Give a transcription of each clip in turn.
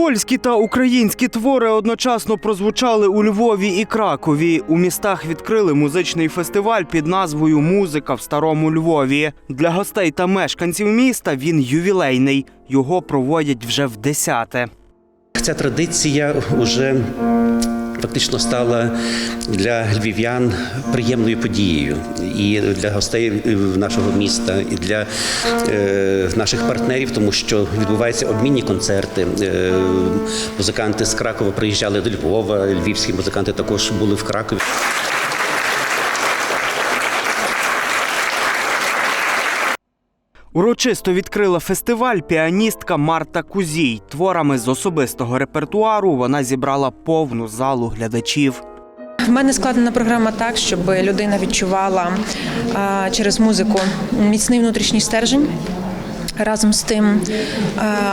Польські та українські твори одночасно прозвучали у Львові і Кракові. У містах відкрили музичний фестиваль під назвою Музика в старому Львові. Для гостей та мешканців міста він ювілейний. Його проводять вже в десяте. Ця традиція вже фактично стала для львів'ян приємною подією і для гостей нашого міста, і для е, наших партнерів, тому що відбуваються обмінні концерти. Е, музиканти з Кракова приїжджали до Львова, львівські музиканти також були в Кракові. Урочисто відкрила фестиваль піаністка Марта Кузій. Творами з особистого репертуару вона зібрала повну залу глядачів. В мене складена програма так, щоб людина відчувала через музику міцний внутрішній стержень. Разом з тим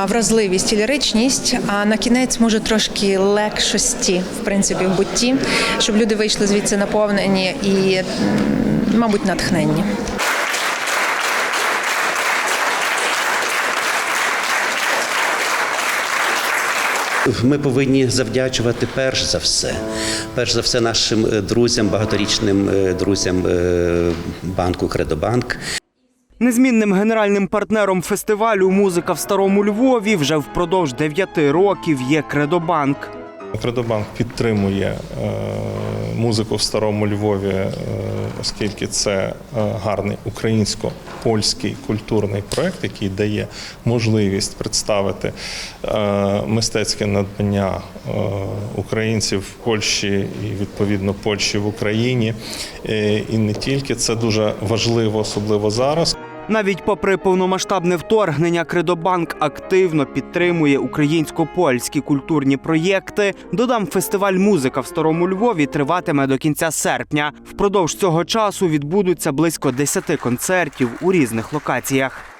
вразливість і ліричність, а на кінець може трошки легшості, в принципі, в бутті, щоб люди вийшли звідси наповнені і, мабуть, натхненні. Ми повинні завдячувати перш за все, перш за все нашим е, друзям, багаторічним е, друзям е, банку Кредобанк. Незмінним генеральним партнером фестивалю Музика в старому Львові вже впродовж дев'яти років є Кредобанк. Кредобанк підтримує е, музику в старому Львові, е, оскільки це е, гарний українсько-польський культурний проект, який дає можливість представити мистецьке надбання українців в Польщі і відповідно Польщі в Україні. І не тільки це дуже важливо, особливо зараз. Навіть попри повномасштабне вторгнення, Кредобанк активно підтримує українсько-польські культурні проєкти. Додам, фестиваль Музика в старому Львові триватиме до кінця серпня. Впродовж цього часу відбудуться близько 10 концертів у різних локаціях.